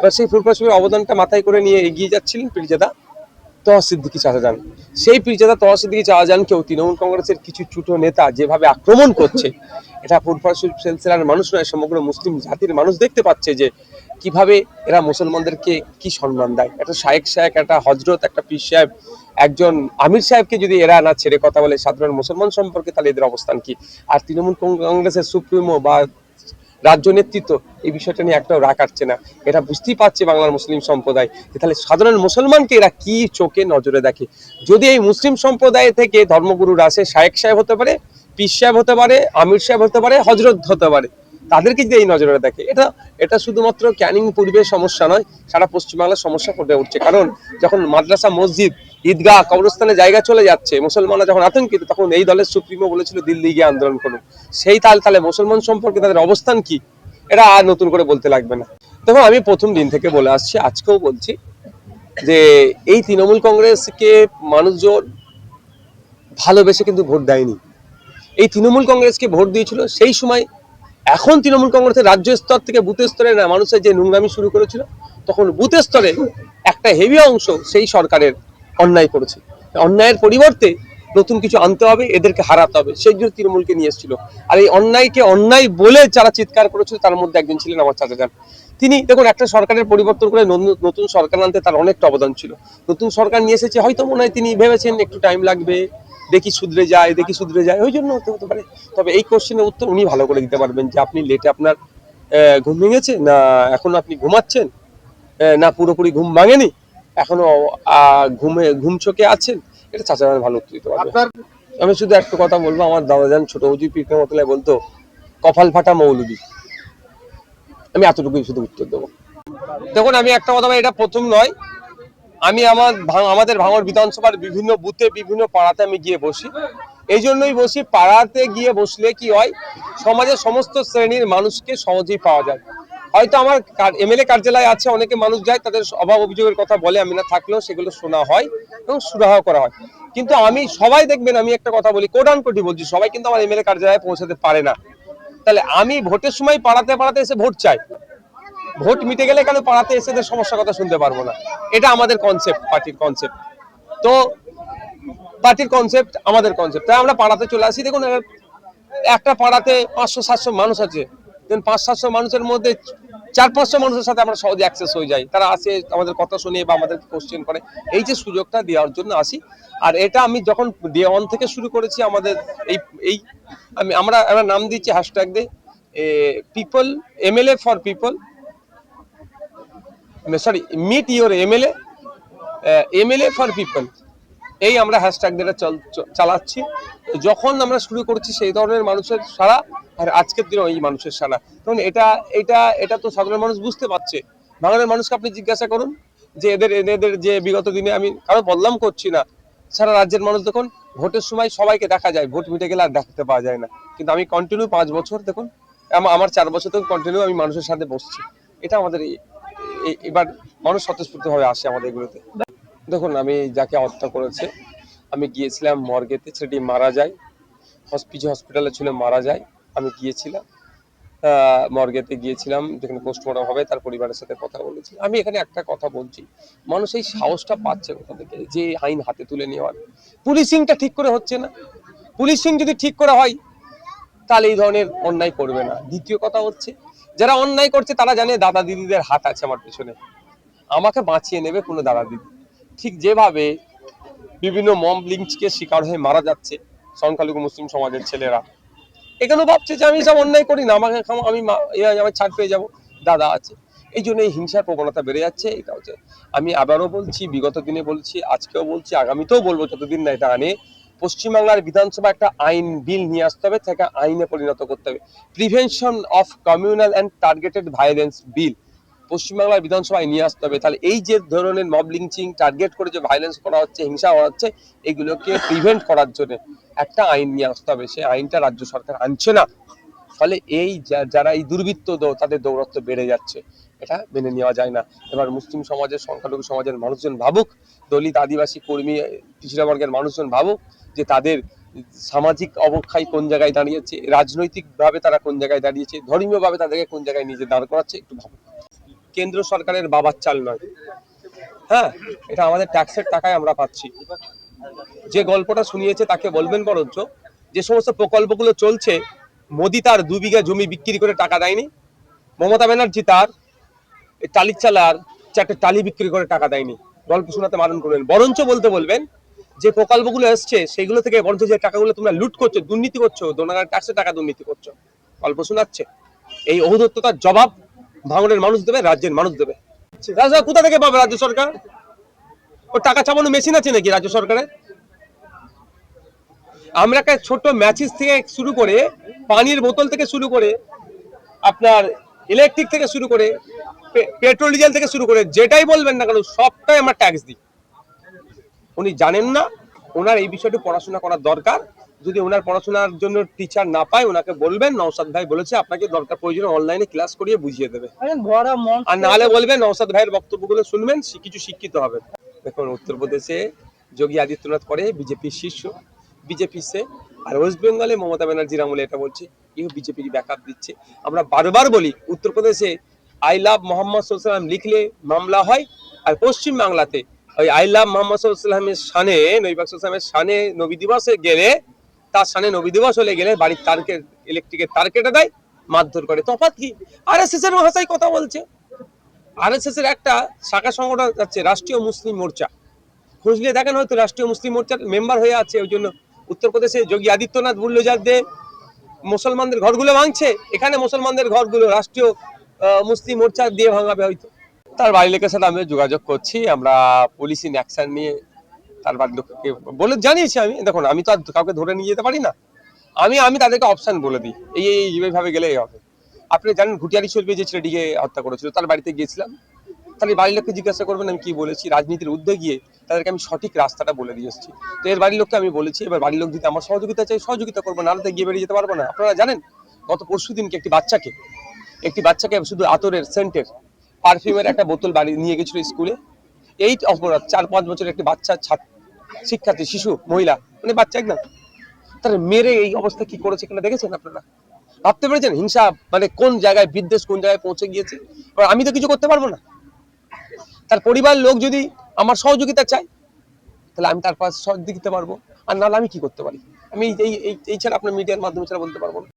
এবার সেই ফুরফুরা শরীফের অবদানটা মাথায় করে নিয়ে এগিয়ে যাচ্ছিলেন পীরজাদা তহা সিদ্দিকি শাহজাহান। সেই পীরজাদা তহা সিদ্দিকি শাহজাহানকেও তৃণমূল কংগ্রেসের কিছু ছোটো নেতা যেভাবে আক্রমণ করছে, এটা ফুরফুরা শরীফ সিলসিলার মানুষ নয়, সমগ্র মুসলিম জাতির মানুষ দেখতে পাচ্ছে যে কীভাবে এরা মুসলমানদেরকে কি সম্মান দেয়। একটা শায়েক শায়েক, একটা হজরত, একটা পীর সাহেব, একজন আমির সাহেবকে যদি এরা না ছেড়ে কথা বলে সাধারণ মুসলমান সম্পর্কে, তাহলে এদের অবস্থান কি? আর তৃণমূল কংগ্রেসের সুপ্রিমো বা রাজ্য নেতৃত্ব, এই বিষয়টা নিয়ে একটাও রাগ কাটছে না। এটা বুঝতেই পারছে বাংলার মুসলিম সম্প্রদায় যে তাহলে সাধারণ মুসলমানকে এরা কি চোখে নজরে দেখে? যদি এই মুসলিম সম্প্রদায় থেকে ধর্মগুরুরা আসে শায়েক সাহেব হতে পারে, পীর সাহেব হতে পারে, আমির সাহেব হতে পারে হজরত হতে পারে, তাদেরকে যদি এই নজরে দেখে, এটা এটা শুধুমাত্র ক্যানিং পূর্বের সমস্যা নয়, সারা পশ্চিমবাংলার সমস্যা ফুটে উঠছে। কারণ যখন মাদ্রাসা, মসজিদ ঈদগাহ কবরস্থানে জায়গা চলে যাচ্ছে। মুসলমানরা যখন আতঙ্কিত, তখন এই দলের সুপ্রিমো বলেছিল, দিল্লি গিয়ে আন্দোলন করুন সেই তাল তালে মুসলমান সম্পর্কে তাদের অবস্থান কি? এটা আর নতুন করে বলতে লাগবে না। দেখো, আমি প্রথম দিন থেকে বলে আসছি, আজকেও বলছি যে, এই তৃণমূল কংগ্রেসকে মানুষজন ভালোবেসে কিন্তু ভোট দেয়নি। এই তৃণমূল কংগ্রেসকে ভোট দিয়েছিল, সেই সময় এখন তৃণমূল কংগ্রেসের রাজ্য স্তর থেকে বুথ স্তরে না, মানুষের যে নোংরামি শুরু করেছিল, তখন বুথ স্তরে একটা হেভি অংশ সেই সরকারের অন্যায় করেছে। অন্যায়ের পরিবর্তে নতুন কিছু আনতে হবে, এদেরকে হারাতে হবে। সেই জন্য তৃণমূলকে নিয়ে এসেছিল। আর এই অন্যায়কে অন্যায় বলে যারা চিৎকার করেছিল, তার মধ্যে একজন ছিলেন আমার চাচা যান তিনি, দেখুন, একটা সরকারের পরিবর্তন করে নতুন- সরকার আনতে তার অনেকটা অবদান ছিল। নতুন সরকার নিয়ে এসেছে, হয়তো মনে হয় তিনি ভেবেছেন একটু টাইম লাগবে, দেখি শুধরে যায়, দেখি শুধরে যায়, ওই জন্য হতে হতে পারে। তবে এই কোশ্চেনের উত্তর উনি ভালো করে দিতে পারবেন যে আপনি লেটে আপনার ঘুম ভেঙেছে? না, এখন আপনি ঘুমাচ্ছেন? না, পুরোপুরি ঘুম ভাঙেনি? এখনও ঘুমে ঘুম চোখে আছেন? এটা চাচা যান ভালো উত্তর দিতে পারবে। আমি শুধু একটা কথা বলব আমার দাদা যান ছোট উজি পিঠে মতলায় বলতো কপাল ফাটা মৌলবি। আমি এতটুকুই শুধু উত্তর দেবো। দেখুন আমি একটা কথা এটা প্রথম নয়। আমি আমার আমাদের ভাঙর বিধানসভার বিভিন্ন বুথে বিভিন্ন পাড়াতে আমি গিয়ে বসি। এই জন্যই বসি পাড়াতে গিয়ে বসলে কি হয় সমাজের সমস্ত শ্রেণির মানুষকে সহজেই পাওয়া যায়। হয়তো আমার এমএলএ কার্যালয় আছে, অনেকে মানুষ যায়, তাদের অভাব অভিযোগের কথা বলে, আমি না থাকলেও সেগুলো শোনা হয় এবং সুরাহ করা হয়। কিন্তু আমি, সবাই দেখবেন, আমি একটা কথা বলি কোডান কোটি বলছি, সবাই কিন্তু আমার এমএলএ কার্যালয়ে পৌঁছাতে পারে না। তাহলে আমি ভোটের সময় পাড়াতে পাড়াতে এসে ভোট চাই। ভোট মিটে গেলে কেন পাড়াতে এসে এদের সমস্যার কথা শুনতে পারব না? এটা আমাদের কনসেপ্ট পার্টির কনসেপ্ট তো পার্টির কনসেপ্ট আমাদের কনসেপ্ট তাই আমরা পাড়াতে চলে আসি। দেখুন একটা পাড়াতে পাঁচশো, সাতশো মানুষ আছে। দেন পাঁচ, সাতশো মানুষের মধ্যে চার, পাঁচশো মানুষের সাথে আমরা সহজে অ্যাক্সেস হয়ে যাই। তারা আসে, আমাদের কথা শুনে বা আমাদের কোশ্চেন করে। এই যে সুযোগটা দেওয়ার জন্য আসি। আর এটা আমি যখন ডে ওয়ান থেকে শুরু করেছি, আমাদের এই এই, আমি, আমরা একটা নাম দিচ্ছি হ্যাশট্যাগ দিয়ে people MLA for people sorry meet your MLA MLA for people এই আমরা হ্যাশট্যাগ দিয়ে চালাচ্ছি। যখন আমরা শুরু করছি, সেই ধরনের মানুষের সারা আর আজকের দিনে এই মানুষের সারা। তখন এটা এটা এটা তো সাধারণ মানুষ বুঝতে পারছে। বাংলার মানুষকে আপনি জিজ্ঞাসা করুন যে এদের এদের যে বিগত দিনে আমি কারও বদলাম করছি না। সারা রাজ্যের মানুষ দেখুন, ভোটের সময় সবাইকে দেখা যায়। ভোট মিটে গেলে আর দেখতে পাওয়া যায় না। কিন্তু আমি কন্টিনিউ পাঁচ বছর দেখুন আমার চার বছর থেকে কন্টিনিউ আমি মানুষের সাথে বসছি। এটা আমাদের এবার মানুষ স্বতঃস্ফূর্ত ভাবে আসে আমাদের এগুলোতে। দেখুন, আমি যাকে হত্যা করেছে, আমি গিয়েছিলাম মর্গেতে ছেলেটি মারা যায়। হসপিটাল হসপিটালে ছিল মারা যায়, আমি গিয়েছিলাম। মর্গেতে গিয়েছিলাম যেখানে পোস্টমর্টম হবে, তার পরিবারের সাথে কথা বলেছি। আমি এখানে একটা কথা বলছি, মানুষ এই সাহসটা পাচ্ছে কোথা থেকে? যে আইন হাতে তুলে নেওয়ার। পুলিশিংটা ঠিক করে হচ্ছে না। পুলিশিং যদি ঠিক করা হয়, তাহলে এই ধরনের অন্যায় করবে না। দ্বিতীয় কথা হচ্ছে, যারা অন্যায় করছে, তারা জানে দাদা দিদিদের হাত আছে আমার পিছনে। আমাকে বাঁচিয়ে নেবে কোনো দাদা দিদি ঠিক যেভাবে বিভিন্ন মম লিঙ্ককে শিকার হয়ে মারা যাচ্ছে সংখ্যালঘু মুসলিম সমাজের ছেলেরা। এখানেও ভাবছে যে আমি সব অন্যায় করি না, আমাকে আমি আমার ছাড় পেয়ে যাব। দাদা আছে। এই জন্য এই হিংসার প্রবণতা বেড়ে যাচ্ছে, এটা হচ্ছে। আমি আবারও বলছি, বিগত দিনে বলছি, আজকেও বলছি, আগামীতেও বলব যতদিন না এটা আনে। পশ্চিমবাংলার বিধানসভা একটা আইন বিল নিয়ে আসতে হবে তাকে আইনে পরিণত করতে হবে। Prevention of communal and targeted violence bill পশ্চিমবাংলার বিধানসভায় নিয়ে আসতে হবে। তাহলে এই যে ধরনের মব লিঞ্চিং টার্গেট করে যে ভায়োলেন্স করা হচ্ছে, হিংসা করা হচ্ছে, এগুলোকে প্রিভেন্ট করার জন্য একটা আইন নিয়ে আসতে হবে। সেই আইনটা রাজ্য সরকার আনছে না। ফলে এই যারা এই দুর্বৃত্ত তাদের দৌরত্ব বেড়ে যাচ্ছে। এটা মেনে নেওয়া যায় না। এবার মুসলিম সমাজের, সংখ্যালঘু সমাজের মানুষজন ভাবুক, দলিত আদিবাসী কর্মী, পিছিয়ে বর্গের মানুষজন ভাবুক যে তাদের সামাজিক অবক্ষয় কোন জায়গায় দাঁড়িয়েছে, রাজনৈতিকভাবে তারা কোন জায়গায় দাঁড়িয়েছে, ধর্মীয়ভাবে তাদেরকে কোন জায়গায় নিজে দাঁড় করাচ্ছে, একটু ভাবুক। কেন্দ্র সরকারের বাবার চাল নয়। হ্যাঁ এটা আমাদের ট্যাক্সের টাকায় আমরা পাচ্ছি। যে গল্পটা শুনিয়েছে তাকে বলবেন বরঞ্চ, যে সমস্ত প্রকল্পগুলো চলছে, মোদি তার দু বিঘা জমি বিক্রি করে টাকা দেয়নি, মমতা ব্যানার্জি তার টালির চালার চারটে টালি বিক্রি করে টাকা দেয়নি। গল্প শোনাতে মারণ করবেন বরঞ্চ বলতে বলবেন, যে প্রকল্পগুলো এসছে, সেগুলো থেকে বরঞ্চ যে টাকাগুলো তোমরা লুট করছ, দুর্নীতি করছ দোনাগার ট্যাক্সের টাকা দুর্নীতি করছ। গল্প শোনাচ্ছে। এই ঔদত্ততার জবাব ভাঙনের মানুষ দেবে, রাজ্যের মানুষ দেবে। রাজা কোথা থেকে পাবে রাজ্য সরকার? ও টাকা চাপানো মেশিন আছে নাকি রাজ্য সরকারের? আমরা একটা ছোট ম্যাচিস থেকে শুরু করে, পানির বোতল থেকে শুরু করে, আপনার ইলেকট্রিক থেকে শুরু করে পেট্রোল ডিজেল থেকে শুরু করে, যেটাই বলবেন না কেন, সবটাই আমরা ট্যাক্স দিই। উনি জানেন না, ওনার এই বিষয়টি পড়াশোনা করার দরকার। যদি ওনার পড়াশোনার জন্য টিচার না পায় ওনাকে বলবেন নওসাদ ভাই বলেছে আপনাকে দরকার প্রয়োজন অনলাইনে ক্লাস করিয়ে বুঝিয়ে দেবে। আর নাহলে বলবেন নওসাদ ভাইয়ের বক্তব্যগুলো শুনবেন কিছু শিক্ষিত হবেন দেখুন উত্তরপ্রদেশে যোগী আদিত্যনাথ করে বিজেপির শীর্ষ বিজেপি সে আর ওয়েস্ট বেঙ্গলে মমতা ব্যানার্জির আমলে এটা বলছে ইউ বিজেপির ব্যাকআপ দিচ্ছে। আমরা বারবার বলি উত্তরপ্রদেশে আই লাভ মোহাম্মদ সাল্লাম লিখলে মামলা হয় আর পশ্চিম বাংলাতে ওই আই লাভ মোহাম্মদ সাল্লামের সানে নৈবাক সাল্লামের সানে নবী দিবসে গেলে তার সানে নবী দিবস হলে গেলে বাড়ির তারকে ইলেকট্রিকের তার কেটে দেয়, মারধর করে। তফাৎ কি? আর এস এস এর ভাষায় কথা বলছে। আর এস এস এর একটা শাখা সংগঠন আছে, রাষ্ট্রীয় মুসলিম মোর্চা। খুঁজলে দেখেন হয়তো রাষ্ট্রীয় মুসলিম মোর্চার মেম্বার হয়ে আছে, ওই জন্য উত্তরপ্রদেশে যোগী আদিত্যনাথ বুল্লোজারদে মুসলমানদের ঘরগুলো ভাঙছে। এখানে মুসলমানদের ঘরগুলো রাষ্ট্রীয় মুসলিম মোর্চা দিয়ে ভাঙাবে হয়তো। তার বাড়ি লোকের সাথে আমি যোগাযোগ করছি। আমরা পুলিশ অ্যাকশন নিয়ে তার বাড়ির লোককে বলে জানিয়েছি আমি, দেখুন, আমি তো আর কাউকে ধরে নিয়ে যেতে পারি না। আমি আমি তাদেরকে অপশান বলে দিই, এই এই এইভাবে গেলে এই হবে। আপনি জানেন ঘুটিয়ারি চর্বি যে ছেলেটিকে হত্যা করেছিল, তার বাড়িতে গিয়েছিলাম। তাহলে বাড়ির লোককে জিজ্ঞাসা করবেন, আমি কি বলেছি, রাজনীতির উদ্যোগ গিয়ে তাদেরকে আমি সঠিক রাস্তাটা বলে দিয়ে এসেছি। তো এর বাড়ির লোককে আমি বলেছি, এবার বাড়ির লোক যদি আমার সহযোগিতা চাই সহযোগিতা করব, নাহলে গিয়ে বেরিয়ে যেতে পারব না। আপনারা জানেন, গত পরশু দিনকে একটি বাচ্চাকে একটি বাচ্চাকে শুধু আতরের সেন্টের পারফিউমের একটা বোতল বাড়ি নিয়ে গেছিল স্কুলে। এই অপরাধ চার, পাঁচ বছরের একটি বাচ্চা ছাত্র শিক্ষার্থী, শিশু, মহিলা মানে বাচ্চা, একদম। তার মেরে এই অবস্থা কি করেছে এখানে দেখেছেন আপনারা? ভাবতে পেরেছেন? হিংসা মানে কোন জায়গায় বিদ্বেষ, কোন জায়গায় পৌঁছে গিয়েছে? এবার আমি তো কিছু করতে পারব না। তার পরিবার লোক যদি আমার সহযোগিতা চায়, তাহলে আমি তার পাশে দিতে পারব। আর নাহলে আমি কি করতে পারি? আমি এই এই ছাড়া আপনার মিডিয়ার মাধ্যমে ছাড়া বলতে পারব না।